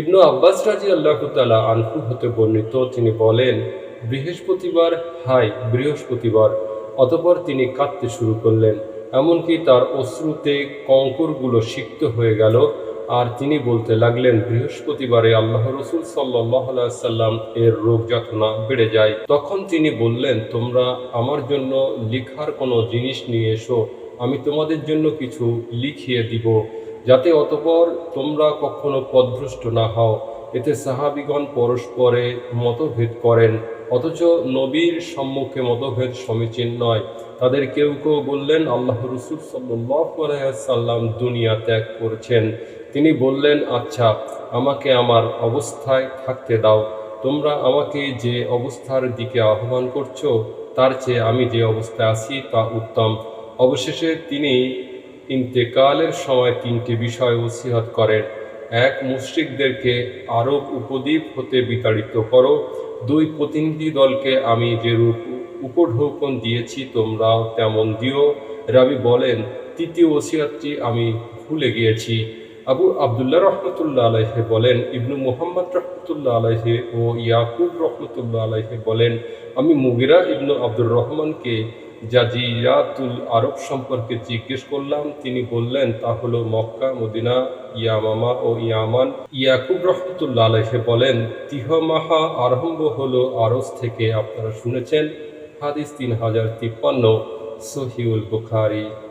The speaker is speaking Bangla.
ইবনু আব্বাস রাজি আল্লাহ তালা আনহু হতে বর্ণিত, তিনি বলেন, বৃহস্পতিবার হাই বৃহস্পতিবার, অতপর তিনি কাঁদতে শুরু করলেন। এমনকি তার অশ্রুতে কঙ্করগুলো সিক্ত হয়ে গেল, আর তিনি বলতে লাগলেন, বৃহস্পতিবারে আল্লাহ রসুল সাল্লাম এর রোগ যাতনা বেড়ে যায়। তখন তিনি বললেন, তোমরা আমার জন্য লিখার কোনো জিনিস নিয়ে এসো, আমি তোমাদের জন্য কিছু লিখিয়ে দিব। যাতে অতপর তোমরা কখনো পদভ্রষ্ট না হও, এতে সাহাবিগণ পরস্পরে মতভেদ করেন। অথচ নবীর সম্মুখে মতভেদ সমীচীন নয়। তাদের কেউ কেউ বললেন, আল্লাহ রসুল সাল্লাম দুনিয়া ত্যাগ করছেন। তিনি বললেন আচ্ছা আমাকে আমার অবস্থায় থাকতে দাও। তোমরা আমাকে যে অবস্থার দিকে আহ্বান করছ, তার চেয়ে আমি যে অবস্থায় আছি তা উত্তম। অবশেষে তিনি ইন্তেকালের সময় তিনটি বিষয় ওসিহত করেন। এক, মুশ্রিকদেরকে আরব উপদ্বীপ হতে বিতাড়িত করো। দুই, প্রতিনিধি দলকে আমি যে রূপ উপঢৌকন দিয়েছি তোমরাও তেমন দিও। রাবি বলেন, তৃতীয় ওসিয়াতটি আমি ভুলে গিয়েছি। আবু আবদুল্লাহ রহমতুল্লাহ আলাইহে বলেন, ইবনু মোহাম্মদ রহমতুল্লাহ আলাইহে ও ইয়াকুব রহমতুল্লাহ আলাইহে বলেন, আমি মুগিরা ইবনু আব্দুর রহমানকে জাজিরাতুল আরব সম্পর্কে জিজ্ঞেস করলাম। তিনি বললেন, তা হলো মক্কা, মদিনা, ইয়ামামা ও ইয়ামান। ইয়াকুব রহমতুল্লাহ আলাইহে বলেন, তিহমাহা আরম্ভ হল আরস থেকে, আপনারা শুনেছেন। হাদিস তিন হাজার তিপ্পান্ন, সহিউল বুখারি।